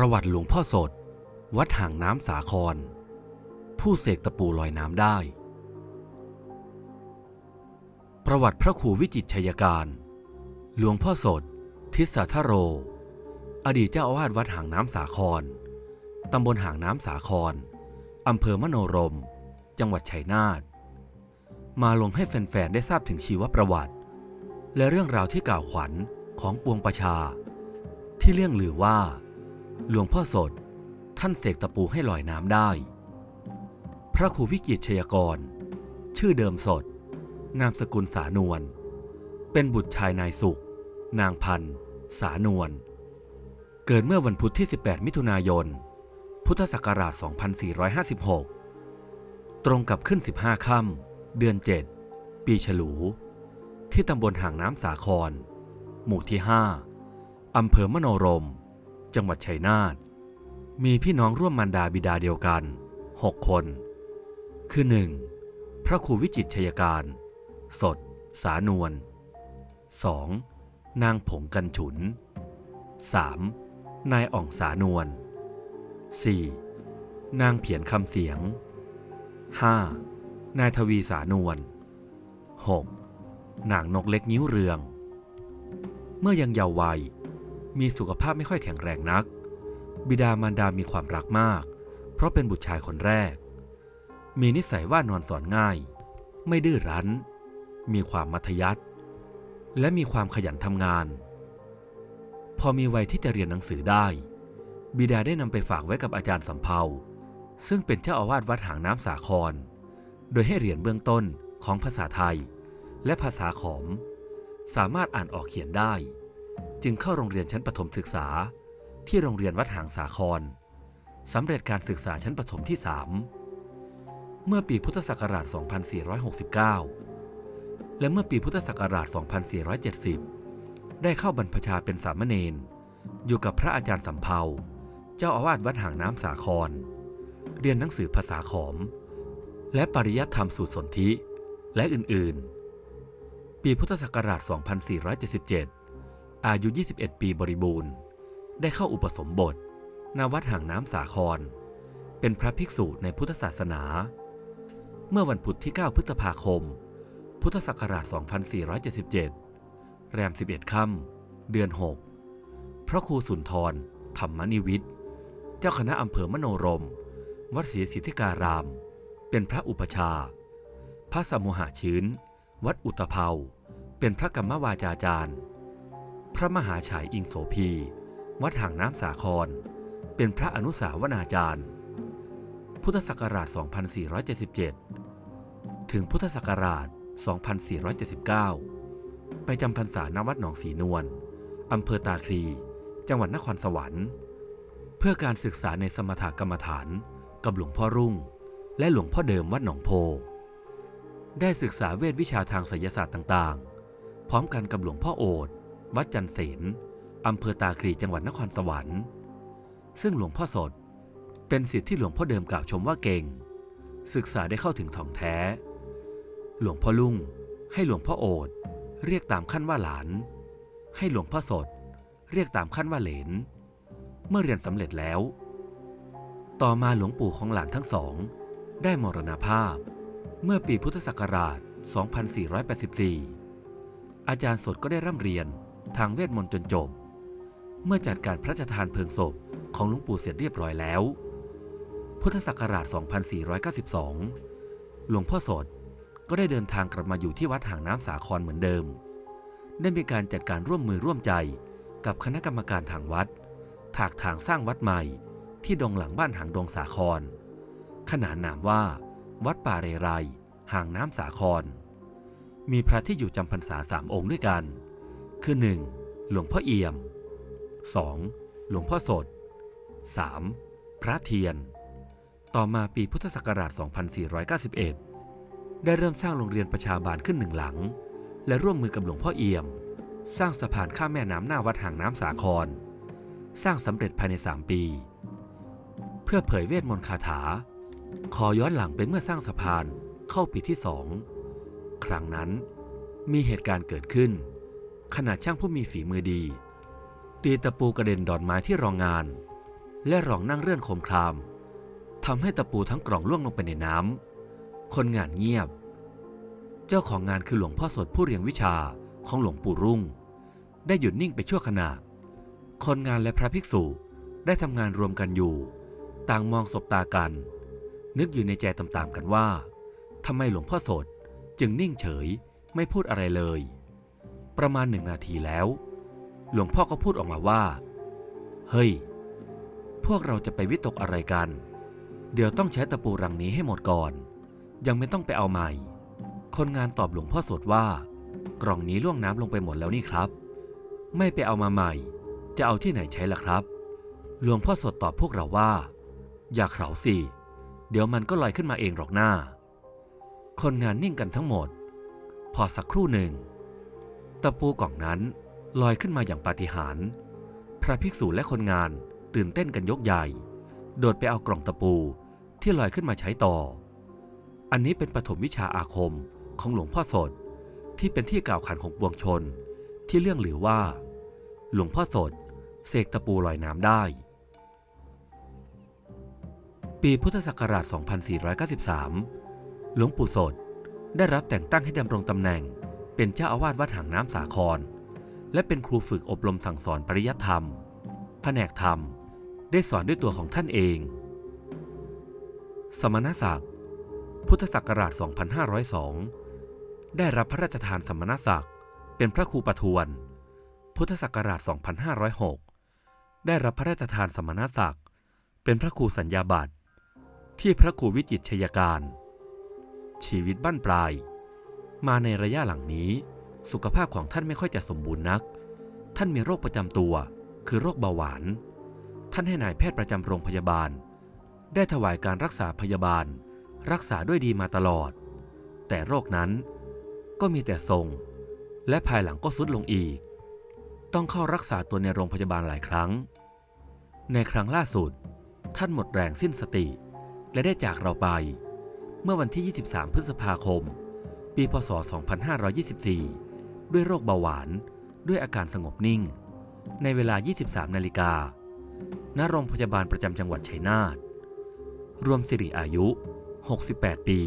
ประวัติหลวงพ่อสด วัดห่างน้ำสาคร ผู้เสกตะปูลอยน้ำได้ ประวัติพระครูวิจิตชัยการ หลวงพ่อสด ทิศทโร อดีตเจ้าอาวาสวัดห่างน้ำสาคร ตำบลห่างน้ำสาคร อำเภอมโนรม จังหวัดชัยนาท มาลงให้แฟนๆ ได้ทราบถึงชีวประวัติ และเรื่องราวที่กล่าวขวัญของปวงประชา ที่เรื่องลือว่า หลวงพ่อสด ท่านเสกตะปูให้ลอยน้ำได้ พระครูวิจิตชยกร ชื่อเดิมสด นามสกุลสานวล เป็นบุตรชายนายสุข นางพันธ์สานวล เกิดเมื่อวันพุธที่ 18 มิถุนายน พุทธศักราช 2456 ตรงกับขึ้น 15 ค่ำเดือน 7 ปีฉลู ที่ตำบลห่างน้ำสาคร หมู่ที่ 5อำเภอมโนรม จังหวัดชัยนาทมีพี่น้องร่วมมารดาบิดาเดียวกัน 6 คน คือ 1. พระครูวิจิตชัยการ สด สานวล 2. นางผงกันฉุน 3. นายอ่องสานวล 4. นางเพียรคำเสียง 5. นายทวีสานวล 6. นางนกเล็กนิ้วเรือง เมื่อยังเยาว์วัย มีสุขภาพไม่ค่อยแข็งแรงนัก บิดามารดามีความรักมาก เพราะเป็นบุตรชายคนแรก มีนิสัยว่านอนสอนง่าย ไม่ดื้อรั้น มีความมัธยัสถ์และมีความขยันทำงาน พอมีวัยที่จะเรียนหนังสือได้ บิดาได้นำไปฝากไว้กับอาจารย์สำเภาซึ่งเป็นเจ้าอาวาสวัดหางน้ำสาคร โดยให้เรียนเบื้องต้นของภาษาไทย และภาษาขอม สามารถอ่านออกเขียนได้ จึงเข้าโรงเรียนชั้นประถมศึกษา ที่โรงเรียนวัดหางสาครสำเร็จการศึกษาชั้นประถมที่ 3 เมื่อปีพุทธศักราช 2469 และเมื่อปีพุทธศักราช 2470 ได้เข้าบรรพชาเป็นสามเณรอยู่กับพระอาจารย์สำเภา เจ้าอาวาสวัดหางน้ำสาคร เรียนหนังสือภาษาขอม และปริยัติธรรมสูตรสนธิ และอื่น ๆ ปีพุทธศักราช 2477 อายุ 21 ปีบริบูรณ์ ได้เข้าอุปสมบทณวัดห่างน้ำสาคร เป็นพระภิกษุในพุทธศาสนา เมื่อวันพุธที่ 9 พฤษภาคม พุทธศักราช 2477 แรม 11 ค่ำเดือน 6 พระครูสุนทร ธรรมนิวิทย์เจ้าคณะอำเภอมโนรม วัดศรีสิทธิการาม เป็นพระอุปชา พระสมุหาชื้น วัดอุตภเปาเป็นพระกรรมวาจาจารย์ พระมหาฉายอิงโสพี วัดหางน้ำสาคร เป็นพระอนุสาวนาจารย์ พุทธศักราช 2477 ถึงพุทธศักราช 2479 ไปจำพรรษาณวัดหนองสีนวลอำเภอตาคลี จังหวัดนครสวรรค์ เพื่อการศึกษาในสมถกรรมฐานกับหลวงพ่อรุ่ง และหลวงพ่อเดิมวัดหนองโพ ได้ศึกษาเวทวิชาทางไสยศาสตร์ต่างๆ พร้อมกันกับหลวงพ่อโอษฐ์ วัดจันเสนอำเภอตาคลีจังหวัดนครสวรรค์ ซึ่งหลวงพ่อสด เป็นสิทธิ์ที่หลวงพ่อเดิมกล่าวชมว่าเก่ง ศึกษาได้เข้าถึงท่องแท้ หลวงพ่อลุงให้หลวงพ่อโอษฐ์เรียกตามขั้นว่าหลาน ให้หลวงพ่อสด เรียกตามขั้นว่าเหลน เมื่อเรียนสำเร็จแล้ว ต่อมาหลวงปู่ของหลานทั้งสอง ได้มรณภาพ เมื่อปีพุทธศักราช 2484 อาจารย์สดก็ได้ร่ำเรียน ทางเวทมนต์จนจบ เมื่อจัดการพระราชทานเพลิงศพของหลวงปู่เสร็จเรียบร้อยแล้ว พุทธศักราช 2492 หลวงพ่อสดก็ได้เดินทางกลับมาอยู่ที่วัดหางน้ำสาครเหมือนเดิม ได้มีการจัดการร่วมมือร่วมใจกับคณะกรรมการทางวัด ถากทางสร้างวัดใหม่ที่ดงหลังบ้านหางดงสาคร ขนานนามว่า วัดป่าเรไรหางน้ำสาคร มีพระที่อยู่จำพรรษาสามองค์ด้วยกัน คือ 1. หลวงพ่อเอี่ยม 2. หลวงพ่อสด 3. พระเทียน ต่อมาปีพุทธศักราช 2491 ได้เริ่มสร้างโรงเรียนประชาบาลขึ้นหนึ่งหลัง และร่วมมือกับหลวงพ่อเอี่ยม สร้างสะพานข้ามแม่น้ำหน้าวัดหางน้ำสาคร สร้างสำเร็จภายใน 3 ปี เพื่อเผยเวทมนต์คาถา ขอย้อนหลังไปเมื่อสร้างสะพานเข้าปีที่สอง ครั้งนั้นมีเหตุการณ์เกิดขึ้น ขณะช่างผู้มีฝีมือดี ตีตะปูกระเด็นดอนไม้ที่รองงาน และรองนั่งเรื่อนโคมครามทำให้ตะปูทั้งกล่องล่วงลงไปในน้ำคนงานเงียบ เจ้าของงานคือหลวงพ่อสดผู้เรียงวิชาของหลวงปู่รุ่ง ได้หยุดนิ่งไปชั่วขณะ คนงานและพระภิกษุได้ทำงานรวมกันอยู่ ต่างมองสบตากัน นึกอยู่ในใจตามๆกันว่าทำไมหลวงพ่อสดจึงนิ่งเฉยไม่พูดอะไรเลย ประมาณหนึ่งนาทีแล้ว หลวงพ่อก็พูดออกมาว่า เฮ้ย พวกเราจะไปวิตกอะไรกัน เดี๋ยวต้องใช้ตะปูรังนี้ให้หมดก่อน ยังไม่ต้องไปเอาใหม่ คนงานตอบหลวงพ่อสดว่า กล่องนี้ล่วงน้ำลงไปหมดแล้วนี่ครับ ไม่ไปเอามาใหม่ จะเอาที่ไหนใช้ล่ะครับ หลวงพ่อสดตอบพวกเราว่า อย่าเข่าสิ เดี๋ยวมันก็ลอยขึ้นมาเองหรอกหน้า คนงานนิ่งกันทั้งหมด พอสักครู่หนึ่ง ตะปูกล่องนั้นลอยขึ้นมาอย่างปาฏิหาริย์พระภิกษุและคนงานตื่นเต้นกันยกใหญ่ โดดไปเอากล่องตะปูที่ลอยขึ้นมาใช้ต่อ อันนี้เป็นปฐมวิชาอาคมของหลวงพ่อสด ที่เป็นที่กล่าวขานของปวงชน ที่เรื่องหรือว่า หลวงพ่อสดเสกตะปูลอยน้ำได้ ปีพุทธศักราช 2493 หลวงปู่สดได้รับแต่งตั้งให้ดำรงตำแหน่ง เป็นเจ้าอาวาสวัดหางน้ำสาคร และเป็นครูฝึกอบรมสั่งสอนปริยัติธรรม แผนกธรรม ได้สอนด้วยตัวของท่านเอง สมณศักดิ์ พุทธศักราช 2502 ได้รับพระราชทานสมณศักดิ์ เป็นพระครูประทวน พุทธศักราช 2506 ได้รับพระราชทานสมณศักดิ์ เป็นพระครูสัญญาบัตรที่พระครูวิจิตรชัยการ ชีวิตบั้นปลาย มาในระยะหลังนี้ สุขภาพของท่านไม่ค่อยจะสมบูรณ์นัก ท่านมีโรคประจำตัว คือโรคเบาหวาน ท่านให้นายแพทย์ประจำโรงพยาบาล ได้ถวายการรักษาพยาบาล รักษาด้วยดีมาตลอด แต่โรคนั้นก็มีแต่ทรง และภายหลังก็สุดลงอีก ต้องเข้ารักษาตัวในโรงพยาบาลหลายครั้ง ในครั้งล่าสุด ท่านหมดแรงสิ้นสติ และได้จากเราไป เมื่อวันที่ 23 พฤษภาคม ปีพศ 2524 ด้วยโรคเบาหวาน ด้วยอาการสงบนิ่ง ในเวลา 23 นาฬิกา ณ โรงพยาบาลประจำจังหวัดชัยนาท รวมสิริอายุ 68 ปี